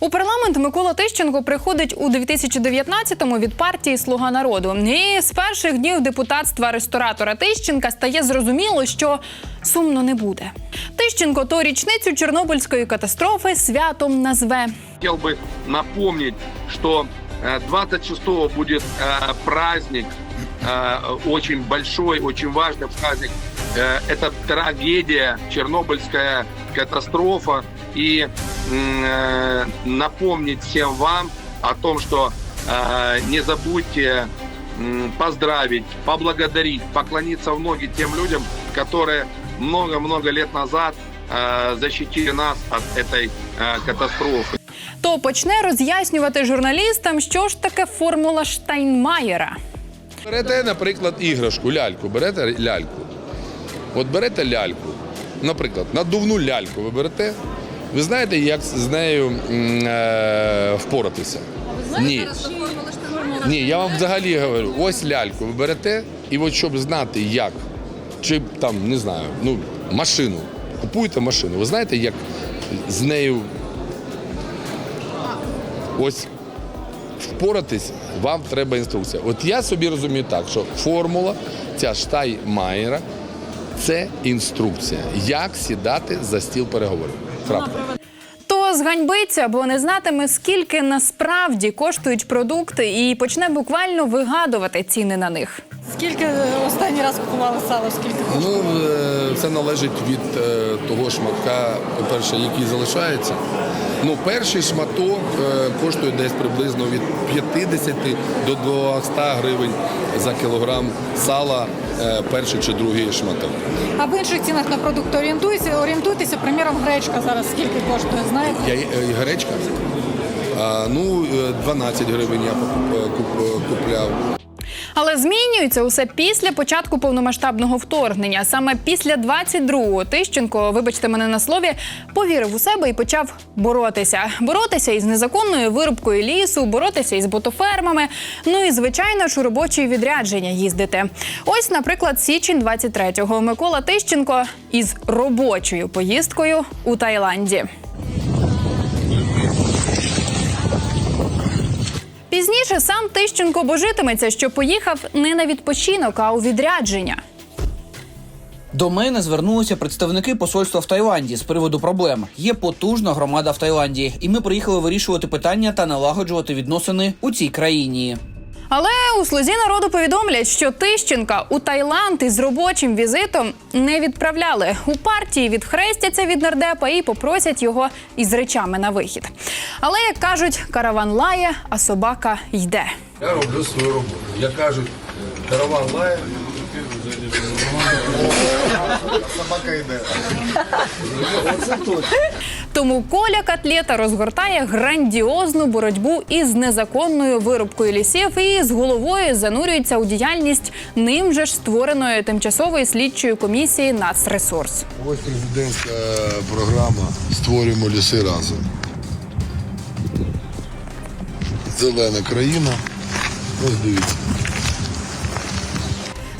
У парламент Микола Тищенко приходить у 2019-му від партії Слуга народу. І з перших днів депутатства ресторатора Тищенка стає зрозуміло, що сумно не буде. Тищенко то річницю Чорнобильської катастрофи святом назве. Хотел бы напомнить, что э, 26-го будет э, праздник, э, очень большой, очень важный праздник. Э, Это трагедия, Чернобыльская катастрофа. И м, э, напомнить всем вам о том, что э, не забудьте м, поздравить, поблагодарить, поклониться в ноги тем людям, которые много-много лет назад э, защитили нас от этой э, катастрофы. То почне роз'яснювати журналістам, що ж таке формула Штайнмаєра. Берете, наприклад, іграшку, ляльку, берете ляльку. От берете ляльку, наприклад, надувну ляльку ви берете. Ви знаєте, як з нею е, впоратися? Ні. Ні, я вам взагалі говорю, ось ляльку ви берете, і от щоб знати, як, чи там, не знаю, ну, машину. Купуєте машину. Ви знаєте, як з нею ось впоратись, вам треба інструкція. От я собі розумію так, що формула ця Штайнмаєра – це інструкція, як сідати за стіл переговорів. Крапка. То зганьбиться, бо не знатиме, скільки насправді коштують продукти, і почне буквально вигадувати ціни на них. Скільки останній раз купували сало? Скільки коштує? Ну, це залежить від е, того шматка, по-перше, який залишається. Ну, перший шматок е, коштує десь приблизно від 50 до 200 гривень за кілограм сала, е, перший чи другий шматок. А в інших цінах на продукти орієнтуйтеся, орієнтуйтеся. Приміром, гречка зараз скільки коштує, знаєте? Я, гречка? Ну, е, 12 гривень я купляв. Але змінюється усе після початку повномасштабного вторгнення. Саме після 22-го Тищенко, вибачте мене на слові, повірив у себе і почав боротися. Боротися із незаконною вирубкою лісу, боротися із ботофермами. Ну і звичайно ж у робочі відрядження їздити. Ось, наприклад, січень 23-го Микола Тищенко із робочою поїздкою у Таїланді. Пізніше сам Тищенко божитиметься, що поїхав не на відпочинок, а у відрядження. До мене звернулися представники посольства в Таїланді з приводу проблем. Є потужна громада в Таїланді, і ми приїхали вирішувати питання та налагоджувати відносини у цій країні. Але у слузі народу повідомлять, що Тищенка у Таїланд із робочим візитом не відправляли. У партії відхрестяться від нардепа і попросять його із речами на вихід. Але як кажуть, караван лає, а собака йде. Я роблю свою роботу. Я кажу, караван лає. Тому Коля Котлета розгортає грандіозну боротьбу із незаконною вирубкою лісів і з головою занурюється у діяльність ним же ж створеної тимчасової слідчої комісії Нацресурс. Ось президентська програма Створюємо ліси разом. Зелена країна. Ось дивіться.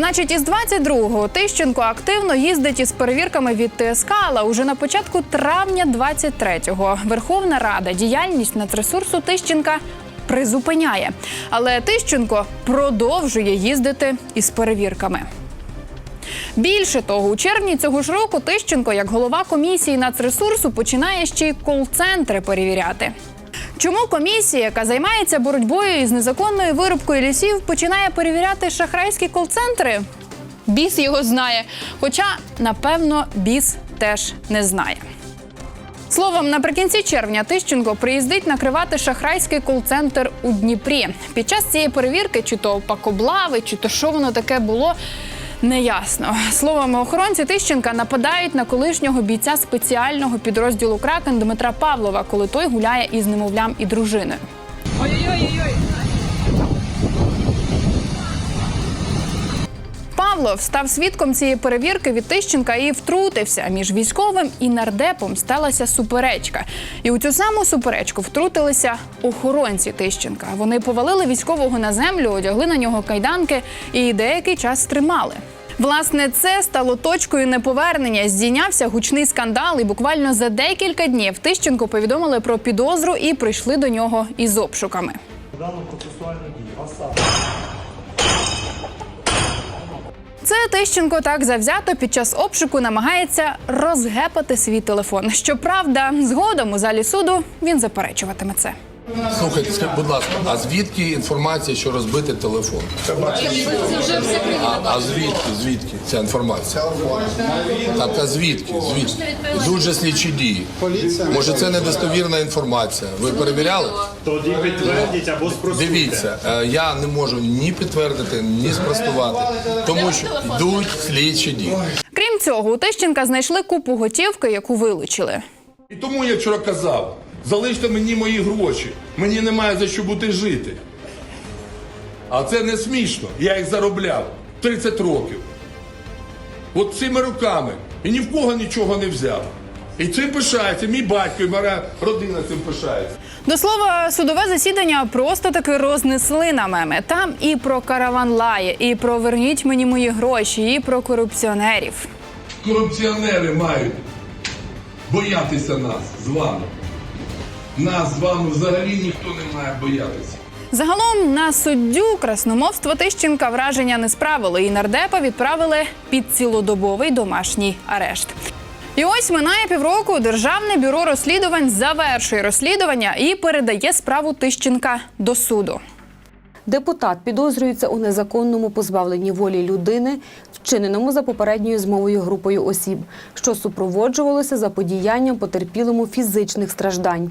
Значить, із 22-го Тищенко активно їздить із перевірками від ТСК, але уже на початку травня 23-го Верховна Рада діяльність нацресурсу Тищенка призупиняє. Але Тищенко продовжує їздити із перевірками. Більше того, у червні цього ж року Тищенко, як голова комісії нацресурсу, починає ще й кол-центри перевіряти. Чому комісія, яка займається боротьбою із незаконною вирубкою лісів, починає перевіряти шахрайські кол-центри? Біс його знає. Хоча, напевно, біс теж не знає. Словом, наприкінці червня Тищенко приїздить накривати шахрайський кол-центр у Дніпрі. Під час цієї перевірки, чи то пакоблави, чи то що воно таке було. Неясно. Словом, охоронці Тищенка нападають на колишнього бійця спеціального підрозділу Кракен Дмитра Павлова, коли той гуляє із немовлям і дружиною. Павлов став свідком цієї перевірки від Тищенка і втрутився. Між військовим і нардепом сталася суперечка. І у цю саму суперечку втрутилися охоронці Тищенка. Вони повалили військового на землю, одягли на нього кайданки і деякий час тримали. Власне, це стало точкою неповернення. Здійнявся гучний скандал, і буквально за декілька днів Тищенко повідомили про підозру і прийшли до нього із обшуками. Це Тищенко так завзято під час обшуку намагається розгепати свій телефон. Щоправда, згодом у залі суду він заперечуватиме це. Слухайте, скажіть, будь ласка, а звідки інформація, що розбити телефон? А, а звідки, звідки ця інформація? Так, а звідки? Звідки? Йдуть же слідчі дії. Може, це недостовірна інформація. Ви перевіряли? Тоді підтвердіть або спростуйте. Дивіться, е, я не можу ні підтвердити, ні спростувати, тому що йдуть слідчі дії. Крім цього, у Тищенка знайшли купу готівки, яку вилучили. І тому я вчора казав: залиште мені мої гроші, мені немає за що бути жити. А це не смішно. Я їх заробляв 30 років. От цими руками. І ні в кого нічого не взяв. І цим пишається, мій батько і моя родина цим пишається. До слова, судове засідання просто таки рознесли на меми. Там і про караван лає, і про верніть мені мої гроші, і про корупціонерів. Корупціонери мають боятися нас з вами. Нас з вами взагалі ніхто не має боятися. Загалом на суддю красномовство Тищенка враження не справило, і нардепа відправили під цілодобовий домашній арешт. І ось минає півроку. Державне бюро розслідувань завершує розслідування і передає справу Тищенка до суду. Депутат підозрюється у незаконному позбавленні волі людини, вчиненому за попередньою змовою групою осіб, що супроводжувалося заподіянням потерпілому фізичних страждань.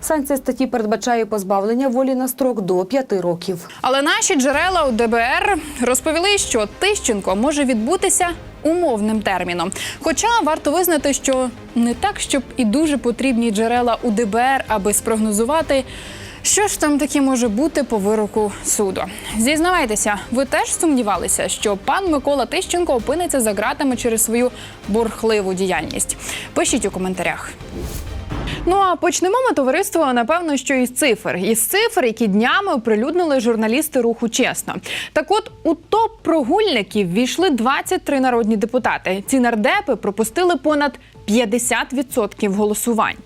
Санкція статті передбачає позбавлення волі на строк до 5 років. Але наші джерела у ДБР розповіли, що Тищенко може відбутися умовним терміном. Хоча варто визнати, що не так, щоб і дуже потрібні джерела у ДБР, аби спрогнозувати. Що ж там таке може бути по вироку суду? Зізнавайтеся, ви теж сумнівалися, що пан Микола Тищенко опиниться за ґратами через свою бурхливу діяльність? Пишіть у коментарях. Ну а почнемо ми товариство, напевно, що із цифр. Із цифр, які днями оприлюднили журналісти руху чесно. Так от у топ прогульників війшли 23 народні депутати. Ці нардепи пропустили понад 50% голосувань.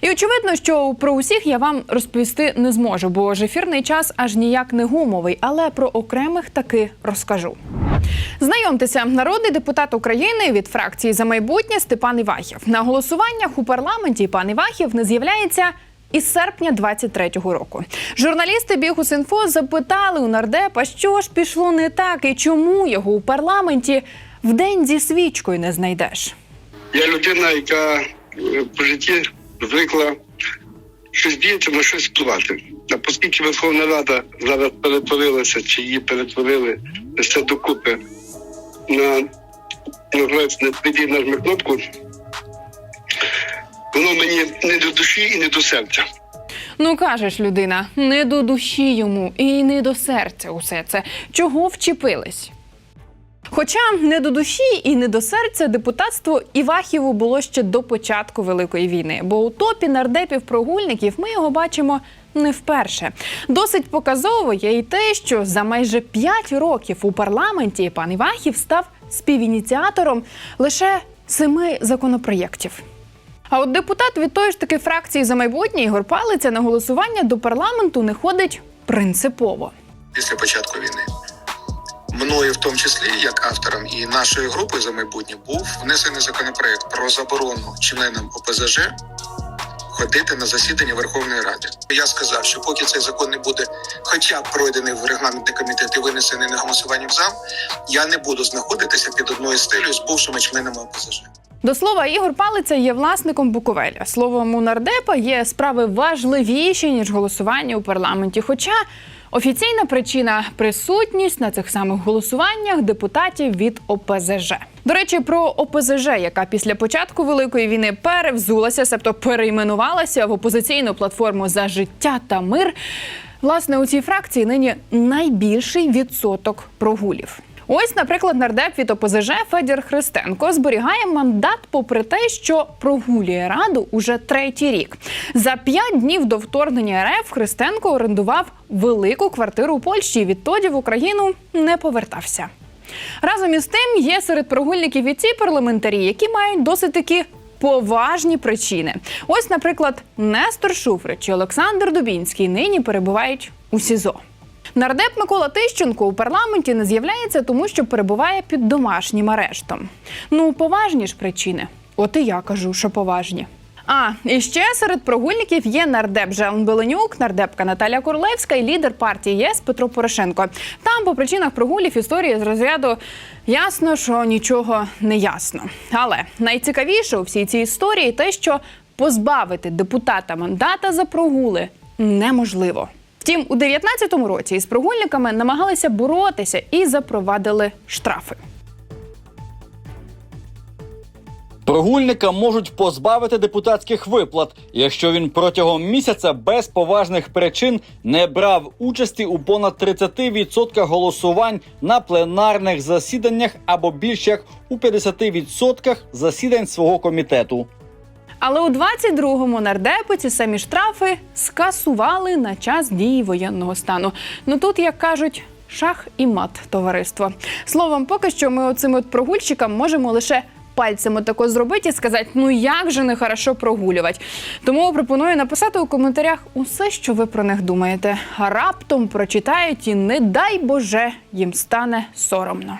І очевидно, що про усіх я вам розповісти не зможу, бо ж ефірний час аж ніяк не гумовий, але про окремих таки розкажу. Знайомтеся, народний депутат України від фракції за майбутнє Степан Івахів. На голосуваннях у парламенті пан Івахів не з'являється. Із серпня 23-го року журналісти Бігус.Інфо запитали у нардепа, що ж пішло не так і чому його у парламенті вдень зі свічкою не знайдеш. Я людина, яка е, по житті звикла щось діяти на щось впливати. А оскільки Верховна Рада зараз перетворилася, чи її перетворили все докупи на знаєте, не нажми кнопку, воно мені не до душі і не до серця. Ну кажеш, людина, не до душі йому і не до серця усе це. Чого вчепились? Хоча не до душі і не до серця депутатство Івахіву було ще до початку Великої війни, бо у топі нардепів-прогульників ми його бачимо не вперше. Досить показово є і те, що за майже 5 років у парламенті пан Івахів став співініціатором лише семи законопроєктів. А от депутат від тої ж таки фракції за майбутнє Ігор Палиця на голосування до парламенту не ходить принципово. після початку війни. Мною, в тому числі, як автором і нашої групи за майбутнє, був внесений законопроект про заборону членам ОПЗЖ ходити на засідання Верховної Ради. Я сказав, що поки цей закон не буде, хоча б пройдений в регламентний комітет і винесений на голосування в зал, я не буду знаходитися під одною стелею з бувшими членами ОПЗЖ. До слова, Ігор Палиця є власником Буковеля. Словом, у нардепа є справи важливіші ніж голосування у парламенті. Хоча офіційна причина присутність на цих самих голосуваннях депутатів від ОПЗЖ. До речі, про ОПЗЖ, яка після початку великої війни перевзулася, себто перейменувалася в опозиційну платформу за життя та мир. Власне, у цій фракції нині найбільший відсоток прогулів. Ось, наприклад, нардеп від ОПЗЖ Федір Христенко зберігає мандат, попри те, що прогулює раду уже третій рік. За п'ять днів до вторгнення РФ Христенко орендував велику квартиру у Польщі. і Відтоді в Україну не повертався. Разом із тим є серед прогульників і ці парламентарі, які мають досить таки поважні причини. Ось, наприклад, Нестор Шуфрич і Олександр Дубінський нині перебувають у СІЗО. Нардеп Микола Тищенко у парламенті не з'являється, тому що перебуває під домашнім арештом. Ну, поважні ж причини. От і я кажу, що поважні. А і ще серед прогульників є нардеп Жан Беленюк, нардепка Наталя Курлевська і лідер партії ЄС Петро Порошенко. Там по причинах прогулів історії з розряду ясно, що нічого не ясно. Але найцікавіше у всій цій історії те, що позбавити депутата мандата за прогули неможливо. Втім, у 19-му році із прогульниками намагалися боротися і запровадили штрафи. Прогульника можуть позбавити депутатських виплат, якщо він протягом місяця без поважних причин не брав участі у понад 30% голосувань на пленарних засіданнях або більш як у 50% засідань свого комітету. Але у 22-му нардепи ці самі штрафи скасували на час дії воєнного стану. Ну тут, як кажуть, шах і мат, товариство. Словом, поки що ми оцим от прогульщикам можемо лише пальцем отако зробити і сказати, ну як же нехорошо прогулювати. Тому пропоную написати у коментарях усе, що ви про них думаєте. А раптом прочитають і не дай Боже їм стане соромно.